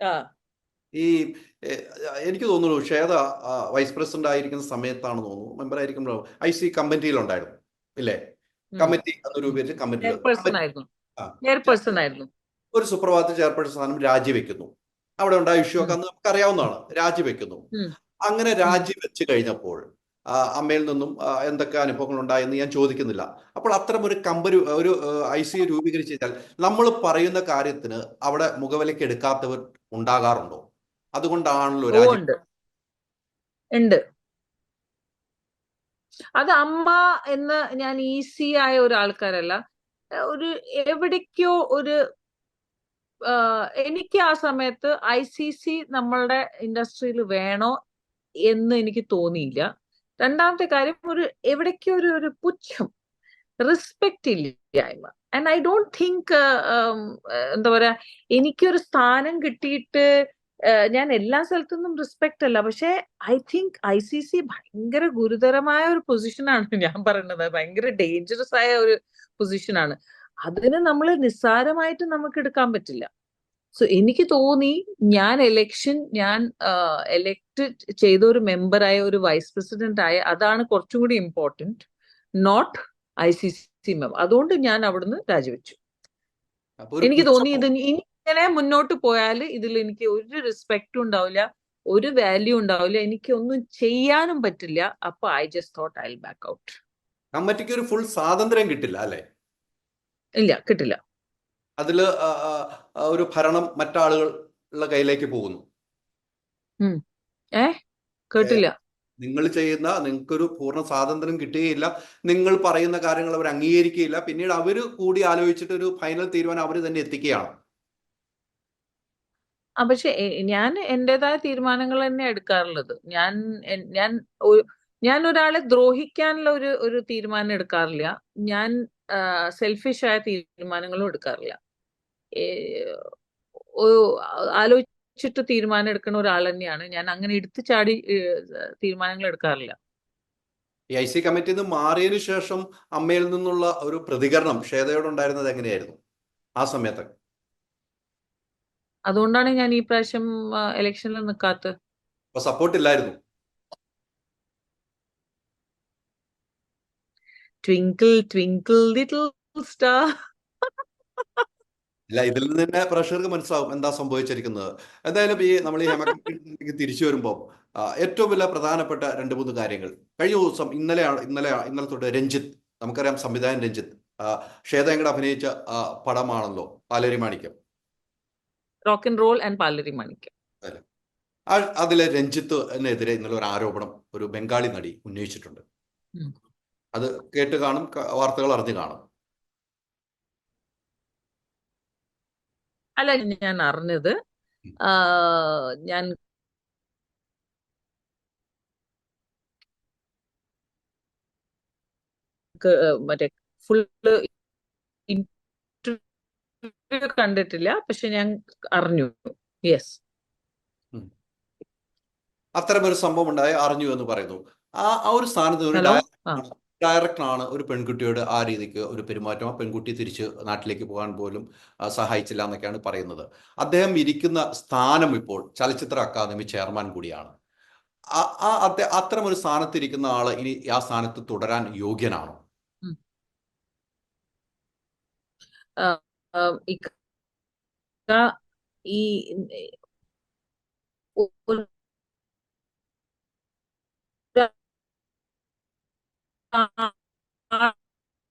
ആ. ഈ എനിക്ക് തോന്നുന്നു ഷേദ വൈസ് പ്രസിഡന്റ് ആയിരിക്കുന്ന സമയത്താണ് തോന്നുന്നു. മെമ്പർ ആയിരിക്കുമ്പോൾ ഐ സി കമ്മിറ്റിയിലുണ്ടായിരുന്നു. ഇല്ലേ? കമ്മിറ്റി എന്ന് രൂപീകരിച്ച് ഒരു സുപ്രഭാതത്തിൽ ചെയർപേഴ്സൺ സ്ഥാനം രാജിവെക്കുന്നു. അവിടെ ഉണ്ടായ ഇഷ്യൂ ഒക്കെ അന്ന് നമുക്ക് അറിയാവുന്നതാണ് രാജിവെക്കുന്നു അങ്ങനെ രാജിവെച്ച് കഴിഞ്ഞപ്പോൾ അമ്മയിൽ നിന്നും എന്തൊക്കെ അനുഭവങ്ങൾ ഉണ്ടായെന്ന് ഞാൻ ചോദിക്കുന്നില്ല. അപ്പോൾ അത്തരം ഒരു കമ്പനി ഒരു ഐ സി രൂപീകരിച്ചു കഴിഞ്ഞാൽ നമ്മൾ പറയുന്ന കാര്യത്തിന് അവിടെ മുഖവിലേക്ക് എടുക്കാത്തവർ ഉണ്ടാകാറുണ്ടോ? അതുകൊണ്ടാണല്ലോ രാജ്യം ഉണ്ട്. അത് അമ്മ എന്ന് ഞാൻ ഈസി ആയ ഒരു ആൾക്കാരല്ല. ഒരു എവിടേക്കോ ഒരു എനിക്ക് ആ സമയത്ത് ഐ സി സി നമ്മളുടെ ഇൻഡസ്ട്രിയിൽ വേണോ എന്ന് എനിക്ക് തോന്നിയില്ല. രണ്ടാമത്തെ കാര്യം ഒരു എവിടേക്കോ ഒരു ഒരു പുച്ഛം റെസ്പെക്ട് ഇല്ലായ്മ. ആൻഡ് ഐ ഡോണ്ട് തിങ്ക് എന്താ പറയാ എനിക്കൊരു സ്ഥാനം കിട്ടിയിട്ട് ഞാൻ എല്ലാ സ്ഥലത്തുനിന്നും റെസ്പെക്ട് അല്ല. പക്ഷെ I think I C C ഭയങ്കര ഗുരുതരമായ ഒരു പൊസിഷനാണ് ഞാൻ പറയുന്നത് ഭയങ്കര ഡേഞ്ചറസ് ആയ ഒരു പൊസിഷനാണ് അതിന് നമ്മൾ നിസ്സാരമായിട്ട് നമുക്ക് എടുക്കാൻ പറ്റില്ല. സോ എനിക്ക് തോന്നി ഞാൻ എലക്ഷൻ ഞാൻ എലക്ട് ചെയ്ത ഒരു മെമ്പറായ ഒരു വൈസ് പ്രസിഡന്റ് ആയ അതാണ് കുറച്ചും കൂടി important not I C C member അതുകൊണ്ട് ഞാൻ അവിടുന്ന് രാജിവെച്ചു. എനിക്ക് തോന്നി ഇത് ഇനി ഇങ്ങനെ മുന്നോട്ട് പോയാൽ ഇതിൽ എനിക്ക് ഒരു റെസ്പെക്റ്റും ഉണ്ടാവില്ല ഒരു വാല്യൂ ഉണ്ടാവില്ല എനിക്ക് ഒന്നും ചെയ്യാനും പറ്റില്ല. അപ്പൊ I just thought I back out കമ്മിറ്റിക്ക് ഒരു ഫുൾ സ്വാതന്ത്ര്യം കിട്ടില്ല അല്ലെ? ഇല്ല കിട്ടില്ല. അതിൽ ഒരു ഭരണം മറ്റാളുകളുടെ കയ്യിലേക്ക് പോകുന്നു. ഏ? കേട്ടില്ല. നിങ്ങൾ ചെയ്യുന്ന നിങ്ങൾക്കൊരു പൂർണ സ്വാതന്ത്ര്യം കിട്ടുകയില്ല നിങ്ങൾ പറയുന്ന കാര്യങ്ങൾ അവർ അംഗീകരിക്കുകയില്ല. പിന്നീട് അവർ കൂടി ആലോചിച്ചിട്ട് ഒരു ഫൈനൽ തീരുമാനം അവർ തന്നെ എത്തിക്കുകയാണ്. ആ പക്ഷെ ഞാൻ എന്റെതായ തീരുമാനങ്ങൾ തന്നെ എടുക്കാറുള്ളത്. ഞാൻ ഞാൻ ഞാൻ ഒരാളെ ദ്രോഹിക്കാനുള്ള ഒരു ഒരു തീരുമാനം എടുക്കാറില്ല. ഞാൻ സെൽഫിഷ് ആയ തീരുമാനങ്ങളും എടുക്കാറില്ല. ആലോചിച്ചിട്ട് തീരുമാനം എടുക്കുന്ന ഒരാൾ തന്നെയാണ്. ഞാൻ അങ്ങനെ എടുത്തു ചാടി തീരുമാനങ്ങൾ എടുക്കാറില്ല. ഐ സി കമ്മിറ്റിയിൽ മാറിയതിനു ശേഷം അമ്മയിൽ നിന്നുള്ള ഒരു പ്രതികരണം ശ്വേതയോടുണ്ടായിരുന്നത് എങ്ങനെയായിരുന്നു? ആ സമയത്ത് അതുകൊണ്ടാണ് ഞാൻ ഈ പ്രാവശ്യം ഇലക്ഷനിൽ നിൽക്കാത്തത് സപ്പോർട്ട് ഇല്ലായിരുന്നു. ട്വിങ്കിൾ ട്വിങ്കിൾ ലിറ്റിൽ സ്റ്റാർ ഇല്ല ഇതിൽ നിന്ന് തന്നെ പ്രഷർക്ക് മനസ്സിലാവും എന്താ സംഭവിച്ചിരിക്കുന്നത്. എന്തായാലും ഈ നമ്മൾ ഈ ഹെമകമ്മിറ്റിക്ക് തിരിച്ചു വരുമ്പോൾ ഏറ്റവും വലിയ പ്രധാനപ്പെട്ട രണ്ട് മൂന്ന് കാര്യങ്ങൾ. കഴിഞ്ഞ ദിവസം ഇന്നലെയാണ് ഇന്നലെ ഇന്നലെ തൊട്ട് രഞ്ജിത്ത് നമുക്കറിയാം സംവിധായകൻ രഞ്ജിത്ത് ആ, അഭിനയിച്ച പടമാണല്ലോ Paleri Manikyam rock and roll and Paleri മണിക്ക് ആ അതിലെ രഞ്ജിത്തിനെതിരെ ഇന്നലെ ഒരു ആരോപണം ഒരു ബംഗാളി നടി ഉന്നയിച്ചിട്ടുണ്ട്. അത് കേട്ട് കാണും വാർത്തകൾ അറിഞ്ഞു കാണും അല്ല ഞാൻ അറിഞ്ഞത്. ഞാൻ മറ്റേ ഫുള്ള് കണ്ടിട്ടില്ല. പക്ഷെ ഞാൻ അറിഞ്ഞു. യെസ് അത്തരമൊരു സംഭവം ഉണ്ടായി അറിഞ്ഞു എന്ന് പറയുന്നു. ആ ആ ഒരു സ്ഥാനത്ത് ഒരു ആണ് ഡയ- ഡയറക്ടറാണ് ഒരു പെൺകുട്ടിയോട് ആ രീതിക്ക് ഒരു പെരുമാറ്റം. ആ പെൺകുട്ടി തിരിച്ച് നാട്ടിലേക്ക് പോകാൻ പോലും സഹായിച്ചില്ല എന്നൊക്കെയാണ് പറയുന്നത്. അദ്ദേഹം ഇരിക്കുന്ന സ്ഥാനം ഇപ്പോൾ ചലച്ചിത്ര അക്കാദമി ചെയർമാൻ കൂടിയാണ്. ആ അത്തരം ഒരു സ്ഥാനത്തിരിക്കുന്ന ആൾ ഇനി ആ സ്ഥാനത്ത് തുടരാൻ യോഗ്യനാണോ? ഇക്ക ഈ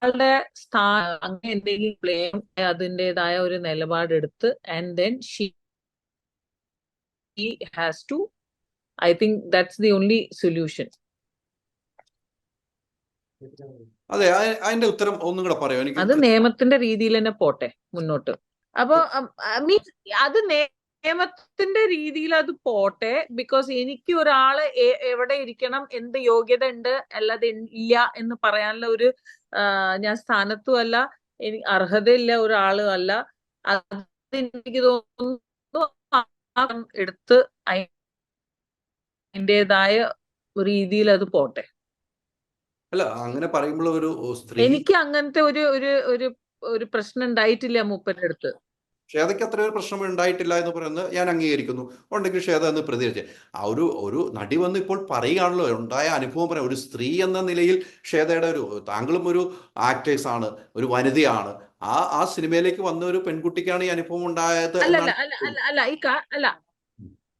ആളുടെ അങ്ങനെ എന്തെങ്കിലും ബ്ലെയിം അതിന്റെതായ ഒരു നിലപാടെടുത്ത് and then she has to I think that's the only solution അതെ അതിന്റെ ഉത്തരം ഒന്നും കൂടെ പറയോ? എനിക്ക് അത് നിയമത്തിന്റെ രീതിയിൽ തന്നെ പോട്ടെ മുന്നോട്ട്. അപ്പൊ മീൻസ് അത് നിയമത്തിന്റെ രീതിയിൽ അത് പോട്ടെ ബിക്കോസ് എനിക്ക് ഒരാൾ എവിടെ ഇരിക്കണം എന്ത് യോഗ്യത ഉണ്ട് അല്ലാതെ ഇല്ല എന്ന് പറയാനുള്ള ഒരു ഞാൻ സ്ഥാനത്തും അല്ല എനിക്ക് അർഹതയില്ല ഒരാളും അല്ല. അത് എനിക്ക് തോന്നുന്നു എടുത്ത് അതിന്റെതായ രീതിയിൽ അത് പോട്ടെ. അല്ല അങ്ങനെ പറയുമ്പോൾ ഒരു സ്ത്രീ എനിക്ക് അങ്ങനത്തെ ഒരു ഒരു ഒരു ഒരു പ്രശ്നം ഉണ്ടായിട്ടില്ല മൂപ്പന്റെ അടുത്ത്. ക്ഷേതയ്ക്ക് അത്ര ഒരു പ്രശ്നം ഉണ്ടായിട്ടില്ല എന്ന് പറയുന്നത് ഞാൻ അംഗീകരിക്കുന്നു. ഉണ്ടെങ്കിൽ ക്ഷേത എന്ന് പ്രതികരിച്ച്. ആ ഒരു ഒരു നടി വന്ന് ഇപ്പോൾ പറയുകയാണല്ലോ ഉണ്ടായ അനുഭവം പറയാം. ഒരു സ്ത്രീ എന്ന നിലയിൽ ക്ഷേതയുടെ ഒരു താങ്കളും ഒരു ആക്ടേഴ്സ് ആണ് ഒരു വനിതയാണ്. ആ ആ സിനിമയിലേക്ക് വന്ന ഒരു പെൺകുട്ടിക്കാണ് ഈ അനുഭവം ഉണ്ടായത് അല്ല അല്ല അല്ല ഈ അല്ല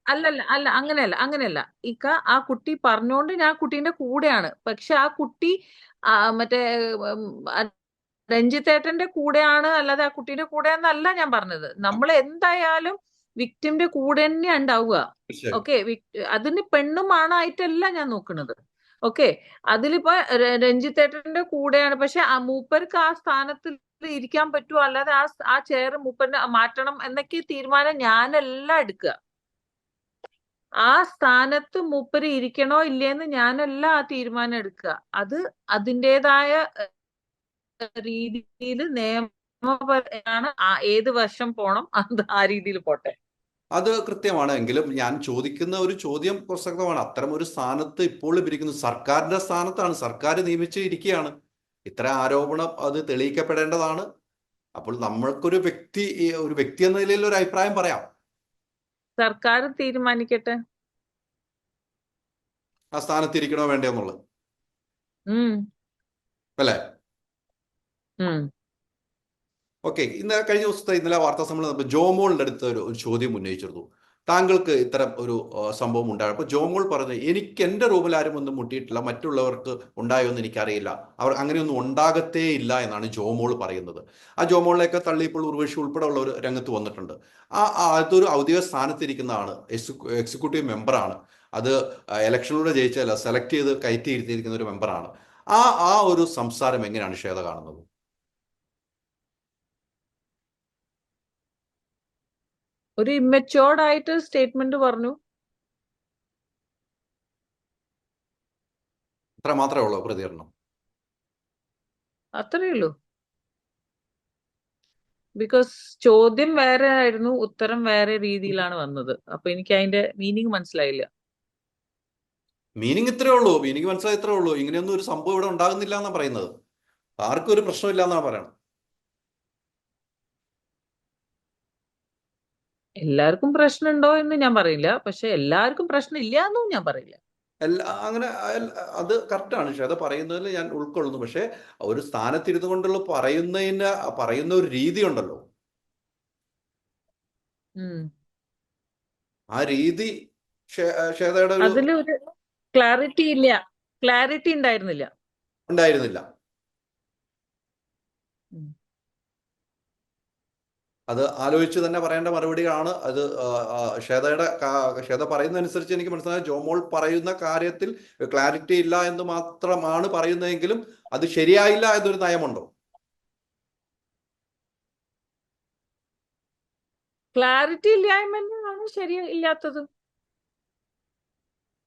അല്ലല്ല അല്ല അങ്ങനെയല്ല അങ്ങനെയല്ല. ഇക്ക ആ കുട്ടി പറഞ്ഞോണ്ട് ഞാൻ കുട്ടീന്റെ കൂടെയാണ്. പക്ഷെ ആ കുട്ടി മറ്റേ രഞ്ജിത്തേട്ടന്റെ കൂടെയാണ് അല്ലാതെ ആ കുട്ടീന്റെ കൂടെ എന്നല്ല ഞാൻ പറഞ്ഞത്. നമ്മൾ എന്തായാലും വിക്ടിമിന്റെ കൂടെ തന്നെ ഉണ്ടാവുക. ഓക്കെ അതിന് പെണ്ണും ആണായിട്ടല്ല ഞാൻ നോക്കുന്നത് ഓക്കെ അതിലിപ്പോ രഞ്ജിത്തേട്ടന്റെ കൂടെയാണ്. പക്ഷെ ആ മൂപ്പർക്ക് ആ സ്ഥാനത്തിൽ ഇരിക്കാൻ പറ്റുമോ? അല്ലാതെ ആ ആ ചെയർ മൂപ്പറിന് മാറ്റണം എന്നൊക്കെ തീരുമാനം ഞാനല്ല എടുക്കുക. ആ സ്ഥാനത്ത് മൂപ്പര് ഇരിക്കണോ ഇല്ലേന്ന് ഞാനല്ല ആ തീരുമാനം എടുക്കുക അത് അതിന്റെതായ രീതിയിൽ നിയമപരമാണ്. ഏത് വർഷം പോണം അത് ആ രീതിയിൽ പോട്ടെ. അത് കൃത്യമാണ്. എങ്കിലും ഞാൻ ചോദിക്കുന്ന ഒരു ചോദ്യം പ്രസക്തമാണ്. അത്തരം ഒരു സ്ഥാനത്ത് ഇപ്പോൾ ഇരിക്കുന്നു സർക്കാരിന്റെ സ്ഥാനത്താണ്. സർക്കാർ നിയമിച്ച് ഇരിക്കുകയാണ് ഇത്ര ആരോപണം അത് തെളിയിക്കപ്പെടേണ്ടതാണ്. അപ്പോൾ നമ്മൾക്കൊരു വ്യക്തി ഒരു വ്യക്തി എന്ന നിലയിൽ ഒരു അഭിപ്രായം പറയാം. സർക്കാർ തീരുമാനിക്കട്ടെ. ആ സ്ഥാനത്തിരിക്കണോ ഉം. അല്ലേ? ഓക്കെ ഇന്നലെ കഴിഞ്ഞ ദിവസത്തെ ഇന്നലെ വാർത്താ സമ്മേളനം ജോമോളിന്റെ അടുത്ത് ഒരു ചോദ്യം ഉന്നയിച്ചിരുന്നു. താങ്കൾക്ക് ഇത്തരം ഒരു സംഭവം ഉണ്ടായി. അപ്പോൾ ജോമോൾ പറഞ്ഞു എനിക്ക് എന്റെ റൂമിൽ ആരും ഒന്നും മുട്ടിയിട്ടില്ല. മറ്റുള്ളവർക്ക് ഉണ്ടായോ എന്ന് എനിക്കറിയില്ല. അവർ അങ്ങനെയൊന്നും ഉണ്ടാകത്തേ ഇല്ല എന്നാണ് ജോമോൾ പറയുന്നത്. ആ ജോമോളിലേക്ക് തള്ളി ഇപ്പോൾ ഉർവശി ഉൾപ്പെടെ ഉള്ളവർ രംഗത്ത് വന്നിട്ടുണ്ട്. ആ അതൊരു ഔദ്യോഗിക സ്ഥാനത്തിരിക്കുന്നതാണ്. എക്സിക്യൂട്ടീവ് മെമ്പറാണ്. അത് ഇലക്ഷനിലൂടെ ജയിച്ചല്ല സെലക്ട് ചെയ്ത് കയറ്റിയിരുത്തിയിരിക്കുന്ന ഒരു മെമ്പറാണ്. ആ ആ ഒരു സംസാരം എങ്ങനെയാണ് ശ്വേത കാണുന്നത്? ഒരു ഇമ്മച്ചുവേർഡ് ആയിട്ട് സ്റ്റേറ്റ്മെന്റ് പറഞ്ഞു. അത്ര മാത്രമേ ഉള്ളൂ പ്രതികരണം. അത്രേ ഉള്ളൂ. ബിക്കോസ് ചോദ്യം വേറെ ആയിരുന്നു ഉത്തരം വേറെ രീതിയിലാണ് വന്നത്. അപ്പൊ എനിക്ക് അതിന്റെ മീനിങ് മനസ്സിലായില്ല. മീനിങ് ഇത്രേ ഉള്ളൂ. മീനിങ് മനസ്സിലായി ഇത്രേ ഉള്ളൂ. ഇങ്ങനെയൊന്നും ഒരു സംഭവം ഇവിടെ ഉണ്ടാകുന്നില്ല എന്നാണ് പറയുന്നത്. ആർക്കും ഒരു പ്രശ്നമില്ല എന്നാണ് പറയുന്നത് എല്ലാവർക്കും പ്രശ്നമുണ്ടോ എന്ന് ഞാൻ പറയില്ല. പക്ഷെ എല്ലാവർക്കും പ്രശ്നമില്ല എന്നും ഞാൻ പറയില്ല. അങ്ങനെ അത് കറക്റ്റാണ്. പക്ഷെ അത് പറയുന്നതിൽ ഞാൻ ഉൾക്കൊള്ളുന്നു. പക്ഷെ ഒരു സ്ഥാനത്തിരുന്നു കൊണ്ടുള്ള പറയുന്നതിന് പറയുന്ന ഒരു രീതി ഉണ്ടല്ലോ. ആ രീതി ഒരു ക്ലാരിറ്റി ഇല്ല ക്ലാരിറ്റി ഉണ്ടായിരുന്നില്ല. ഉണ്ടായിരുന്നില്ല. അത് ആലോചിച്ച് തന്നെ പറയേണ്ട മറുപടിയാണ് അത് ഷേതയുടെ ഷേത പറയുന്നതനുസരിച്ച് എനിക്ക് മനസ്സിലായത് ജോമോൾ പറയുന്ന കാര്യത്തിൽ ക്ലാരിറ്റി ഇല്ല എന്ന് മാത്രമാണ് പറയുന്നതെങ്കിലും അത് ശരിയായില്ല എന്നൊരു നയമുണ്ടോ? ക്ലാരിറ്റി ഇല്ലായ്മ ശരിയില്ലാത്തത് ശരി ഇല്ലാത്തത്.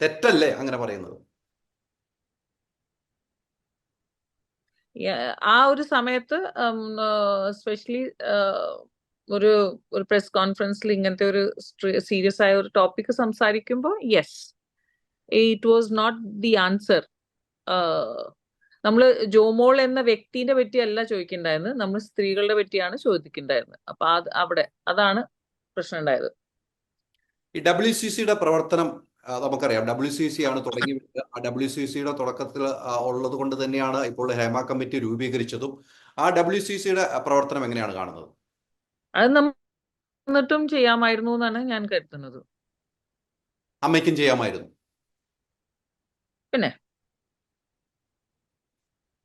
തെറ്റല്ലേ അങ്ങനെ പറയുന്നത്? ആ ഒരു സമയത്ത് സ്പെഷ്യലി ഒരു ഒരു പ്രസ് കോൺഫറൻസിൽ ഇങ്ങനത്തെ ഒരു സീരിയസ് ആയ ഒരു ടോപ്പിക് സംസാരിക്കുമ്പോൾ yes it was not the answer നമ്മൾ ജോമോൾ എന്ന വ്യക്തിനെ പറ്റിയല്ല ചോദിക്കണ്ടായിരുന്നത് നമ്മൾ സ്ത്രീകളുടെ പറ്റിയാണ് ചോദിക്കണ്ടായിരുന്നത് അപ്പൊ അത് അവിടെ അതാണ് പ്രശ്നം ഉണ്ടായത് ഈ ഡബ്ല്യു സി സിയുടെ പ്രവർത്തനം നമുക്കറിയാം. ഡബ്ല്യു സി സി ആണ് തുടങ്ങി ഡബ്ല്യു സി സിയുടെ തുടക്കത്തിൽ ഉള്ളത് കൊണ്ട് തന്നെയാണ് ഇപ്പോൾ ഹേമ കമ്മിറ്റി രൂപീകരിച്ചതും. ആ ഡബ്ല്യു സി സിയുടെ പ്രവർത്തനം എങ്ങനെയാണ് കാണുന്നത്? അത് എന്നിട്ടും ചെയ്യാമായിരുന്നു എന്നാണ് ഞാൻ കരുതുന്നത്. അമ്മയ്ക്കും ചെയ്യാമായിരുന്നു. പിന്നെ?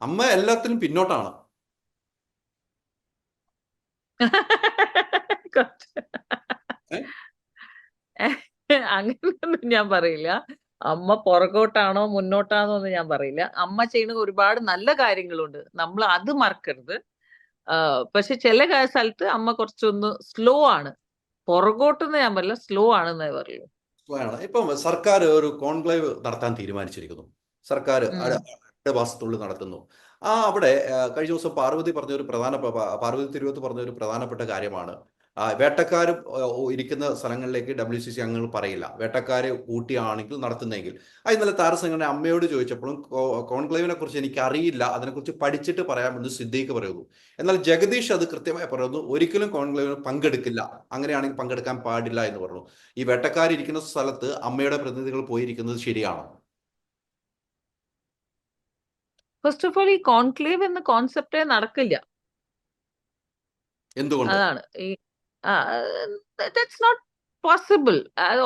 അമ്മ എല്ലാത്തിനും പിന്നോട്ടാണ്. അങ്ങനെയൊന്നും ഞാൻ പറയില്ല. അമ്മ പുറകോട്ടാണോ മുന്നോട്ടാണോ എന്ന് ഞാൻ പറയില്ല. അമ്മ ചെയ്യുന്ന ഒരുപാട് നല്ല കാര്യങ്ങളുണ്ട്. നമ്മൾ അത് മറക്കരുത്. പക്ഷെ ചില സ്ഥലത്ത് അമ്മ കുറച്ചൊന്ന് സ്ലോ ആണ്. പുറകോട്ടെന്ന് ഞാൻ പറയില്ല സ്ലോ ആണെന്നേ പറയുള്ളൂ. ആണ്. ഇപ്പം സർക്കാർ ഒരു കോൺക്ലേവ് നടത്താൻ തീരുമാനിച്ചിരിക്കുന്നു. സർക്കാർ. രണ്ട് മാസത്തുള്ളിൽ നടത്തുന്നു. ആ അവിടെ കഴിഞ്ഞ ദിവസം പാർവതി പറഞ്ഞ ഒരു പ്രധാന പാർവതി തിരുവത്ത് പറഞ്ഞ ഒരു പ്രധാനപ്പെട്ട കാര്യമാണ്. വേട്ടക്കാർ ഇരിക്കുന്ന സ്ഥലങ്ങളിലേക്ക് ഡബ്ല്യു സി സി അംഗങ്ങൾ പറയില്ല. വേട്ടക്കാരെ കൂട്ടിയാണെങ്കിൽ നടത്തുന്നെങ്കിൽ. അത് ഇന്നലെ താരസംഘടന അമ്മയോട് ചോദിച്ചപ്പോഴും കോൺക്ലേവിനെ കുറിച്ച് എനിക്ക് അറിയില്ല അതിനെക്കുറിച്ച് പഠിച്ചിട്ട് പറയാമെന്ന് സിദ്ദീഖ് പറയുന്നു. എന്നാൽ ജഗദീഷ് അത് കൃത്യമായി പറയുന്നു ഒരിക്കലും കോൺക്ലേവിന് പങ്കെടുക്കില്ല. അങ്ങനെയാണെങ്കിൽ പങ്കെടുക്കാൻ പാടില്ല എന്ന് പറഞ്ഞു. ഈ വേട്ടക്കാരിരിക്കുന്ന സ്ഥലത്ത് അമ്മയുടെ പ്രതിനിധികൾ പോയിരിക്കുന്നത് ശരിയാണോ. ഫസ്റ്റ് ഓഫ് ഓൾ ഈ കോൺക്ലേവ് എന്ന കോൺസെപ്റ്റേ നടക്കില്ല. എന്തുകൊണ്ട്? അതാണ്. ഈ ദാറ്റ്സ് നോട്ട് പോസിബിൾ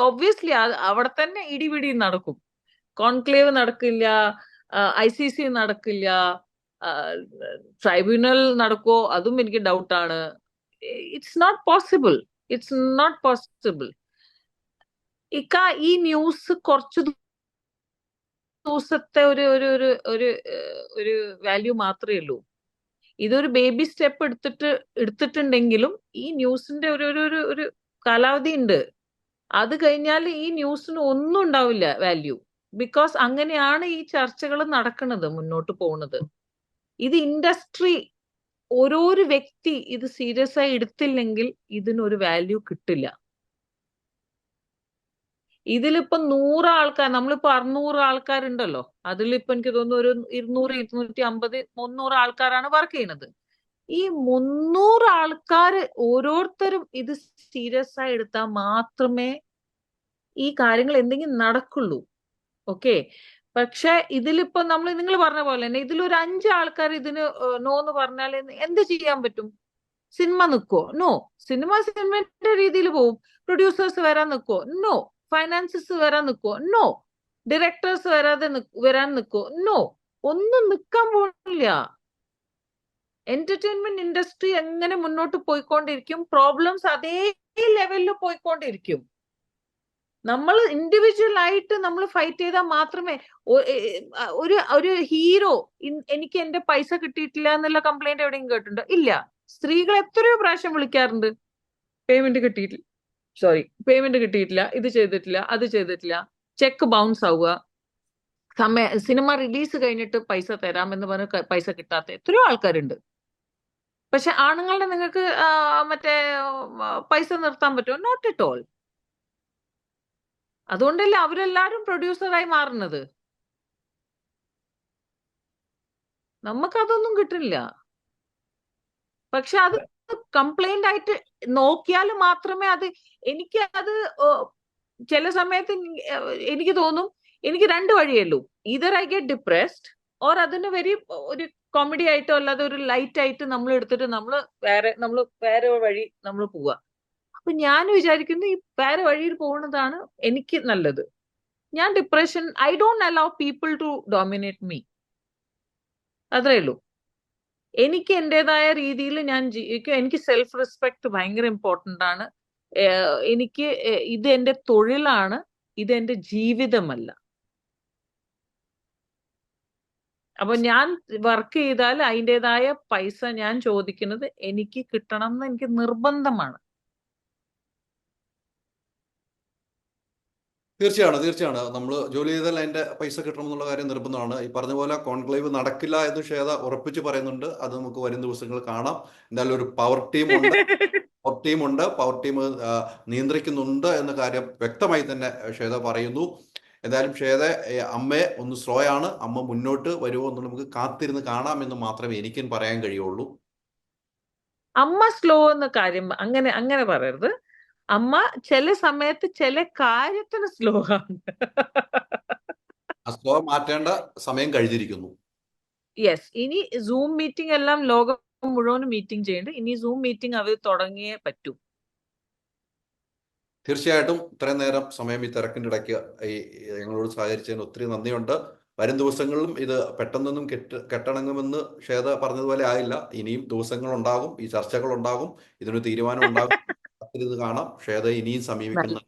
ഒബ്വിയസ്ലി അവിടെ തന്നെ ഇടിപിടി നടക്കും. കോൺക്ലേവ് നടക്കില്ല ഐ സി സി നടക്കില്ല ട്രൈബ്യൂണൽ നടക്കോ അതും എനിക്ക് ഡൗട്ടാണ് it's not possible it's not possible ഇക്ക ഈ ന്യൂസ് കുറച്ച് ദിവസത്തെ ഒരു ഒരു ഒരു ഒരു വാല്യൂ മാത്രമേ ഉള്ളൂ. ഇതൊരു ബേബി സ്റ്റെപ്പ് എടുത്തിട്ട് എടുത്തിട്ടുണ്ടെങ്കിലും ഈ ന്യൂസിന്റെ ഒരു ഒരു ഒരു കാലാവധി ഉണ്ട്. അത് കഴിഞ്ഞാൽ ഈ ന്യൂസിന് ഒന്നും ഉണ്ടാവില്ല വാല്യൂ ബിക്കോസ് അങ്ങനെയാണ് ഈ ചർച്ചകൾ നടക്കുന്നത് മുന്നോട്ട് പോകുന്നത് ഇത് ഇൻഡസ്ട്രി ഓരോരു വ്യക്തി ഇത് സീരിയസ് ആയി എടുത്തില്ലെങ്കിൽ ഇതിനൊരു വാല്യൂ കിട്ടില്ല. ഇതിലിപ്പോ നൂറ് ആൾക്കാർ നമ്മളിപ്പോ അറുന്നൂറ് ആൾക്കാരുണ്ടല്ലോ അതിലിപ്പോ എനിക്ക് തോന്നുന്നു ഒരു ഇരുന്നൂറ് ഇരുന്നൂറ്റി അമ്പത് മുന്നൂറ് ആൾക്കാരാണ് വർക്ക് ചെയ്യുന്നത്. ഈ മുന്നൂറ് ആൾക്കാർ ഓരോരുത്തരും ഇത് സീരിയസ് ആയി എടുത്താൽ മാത്രമേ ഈ കാര്യങ്ങൾ എന്തെങ്കിലും നടക്കുള്ളൂ. ഓക്കെ? പക്ഷെ ഇതിലിപ്പോ നമ്മൾ നിങ്ങൾ പറഞ്ഞ പോലെ തന്നെ ഇതിലൊരു അഞ്ച് ആൾക്കാർ ഇതിന് നോ എന്ന് പറഞ്ഞാൽ എന്ത് ചെയ്യാൻ പറ്റും? സിനിമ നിൽക്കോ നോ. സിനിമ സിനിമയുടെ രീതിയിൽ പോവും. പ്രൊഡ്യൂസേഴ്സ് വരാൻ നിൽക്കോ നോ. ഫൈനാൻസസ് വരാൻ നിൽക്കുവോ നോ ഡയറക്ടേഴ്സ് വരാതെ വരാൻ നിൽക്കുവോ നോ ഒന്നും നിൽക്കാൻ പോണില്ല. എന്റർടൈൻമെന്റ് ഇൻഡസ്ട്രി എങ്ങനെ മുന്നോട്ട് പോയിക്കൊണ്ടിരിക്കും? പ്രോബ്ലംസ് അതേ ലെവലിൽ പോയിക്കൊണ്ടിരിക്കും. നമ്മൾ ഇൻഡിവിജ്വൽ ആയിട്ട് നമ്മൾ ഫൈറ്റ് ചെയ്താൽ മാത്രമേ ഒരു ഒരു ഹീറോ എനിക്ക് എന്റെ പൈസ കിട്ടിയിട്ടില്ല എന്നുള്ള കംപ്ലൈന്റ് എവിടെയും കേട്ടിട്ടുണ്ടോ? ഇല്ല. സ്ത്രീകൾ എത്രയോ പ്രാവശ്യം വിളിക്കാറുണ്ട്. പേയ്മെന്റ് കിട്ടിയിട്ടില്ല. സോറി പേയ്മെന്റ് കിട്ടിയിട്ടില്ല ഇത് ചെയ്തിട്ടില്ല അത് ചെയ്തിട്ടില്ല. ചെക്ക് ബൗൺസ് ആവുക. സമയ സിനിമ റിലീസ് കഴിഞ്ഞിട്ട് പൈസ തരാമെന്ന് പറഞ്ഞ് പൈസ കിട്ടാത്ത എത്രയോ ആൾക്കാരുണ്ട്. പക്ഷെ ആണുങ്ങളുടെ നിങ്ങൾക്ക് മറ്റേ പൈസ നിർത്താൻ പറ്റുമോ? നോട്ട് ഇറ്റ് ഓൾ അതുകൊണ്ടല്ലേ അവരെല്ലാരും പ്രൊഡ്യൂസറായി മാറുന്നത്. നമുക്കതൊന്നും കിട്ടില്ല. പക്ഷെ അത് കംപ്ലൈന്റ് ആയിട്ട് നോക്കിയാൽ മാത്രമേ അത് എനിക്ക് അത് ചില സമയത്ത് എനിക്ക് തോന്നും എനിക്ക് രണ്ട് വഴിയേ either I get depressed or അതിന് വെരി ഒരു കോമഡി ആയിട്ടോ അല്ലാതെ ഒരു ലൈറ്റ് ആയിട്ട് നമ്മൾ എടുത്തിട്ട് നമ്മൾ വേറെ നമ്മൾ വേറെ വഴി നമ്മൾ പോവുക. അപ്പൊ ഞാൻ വിചാരിക്കുന്നു ഈ വേറെ വഴിയിൽ പോകുന്നതാണ് എനിക്ക് നല്ലത്. ഞാൻ depression I don't allow people to dominate me അത്രേ ഉള്ളൂ. എനിക്ക് എന്റെതായ രീതിയിൽ ഞാൻ ജീവിക്കും. എനിക്ക് സെൽഫ് റെസ്പെക്ട് ഭയങ്കര ഇമ്പോർട്ടന്റ് ആണ്. എനിക്ക് ഇത് എന്റെ തൊഴിലാണ് ഇത് എന്റെ ജീവിതമല്ല. അപ്പൊ ഞാൻ വർക്ക് ചെയ്താൽ അതിന്റെതായ പൈസ ഞാൻ ചോദിക്കുന്നത് എനിക്ക് കിട്ടണം എന്ന് എനിക്ക് നിർബന്ധമാണ്. തീർച്ചയാണ് തീർച്ചയാണ്? നമ്മൾ ജോലി ചെയ്താൽ അതിന്റെ പൈസ കിട്ടണം എന്നുള്ള കാര്യം നിർബന്ധമാണ്. ഈ പറഞ്ഞ പോലെ കോൺക്ലേവ് നടക്കില്ല എന്ന് ശ്വേത ഉറപ്പിച്ച് പറയുന്നുണ്ട്. അത് നമുക്ക് വരും ദിവസങ്ങൾ കാണാം. എന്തായാലും ഒരു പവർ ടീം ഉണ്ട്. പവർ ടീം ഉണ്ട്. പവർ ടീം നിയന്ത്രിക്കുന്നുണ്ട് എന്ന കാര്യം വ്യക്തമായി തന്നെ ശ്വേത പറയുന്നു. എന്തായാലും ക്ഷേത അമ്മയെ ഒന്ന് സ്ലോ ആണ്. അമ്മ മുന്നോട്ട് വരുമോ എന്ന് നമുക്ക് കാത്തിരുന്ന് കാണാം എന്ന് മാത്രമേ എനിക്കും പറയാൻ കഴിയുള്ളൂ. അമ്മ സ്ലോ എന്ന കാര്യം അങ്ങനെ അങ്ങനെ പറയരുത്. അമ്മ ചില സമയത്ത് ചില കാര്യത്തിന് സ്ലോ ആണ് സ്ലോ മാറ്റേണ്ട സമയം കഴിഞ്ഞിരിക്കുന്നു. യെസ് ഇനി സൂം മീറ്റിംഗ് എല്ലാം ലോകം മുഴുവൻ മീറ്റിംഗ് ചെയ്യേണ്ടത് ഇനി സൂം മീറ്റിംഗ് അവർ തുടങ്ങിയേ പറ്റൂ. തീർച്ചയായിട്ടും ഇത്രയും നേരം സമയം ഈ തിരക്കിന്റെ ഇടയ്ക്ക് ഈ ഞങ്ങളോട് സഹകരിച്ചതിന് ഒത്തിരി നന്ദിയുണ്ട്. വരും ദിവസങ്ങളിലും ഇത് പെട്ടെന്നൊന്നും കെട്ട് കെട്ടണങ്ങുമെന്ന് ശ്വേത പറഞ്ഞതുപോലെ ആയില്ല. ഇനിയും ദിവസങ്ങളുണ്ടാകും ഈ ചർച്ചകൾ ഉണ്ടാകും ഇതിനൊരു തീരുമാനം ഉണ്ടാകും കാത്തിരുന്ന് കാണാം. ക്ഷേത ഇനിയും സമീപിക്കുന്ന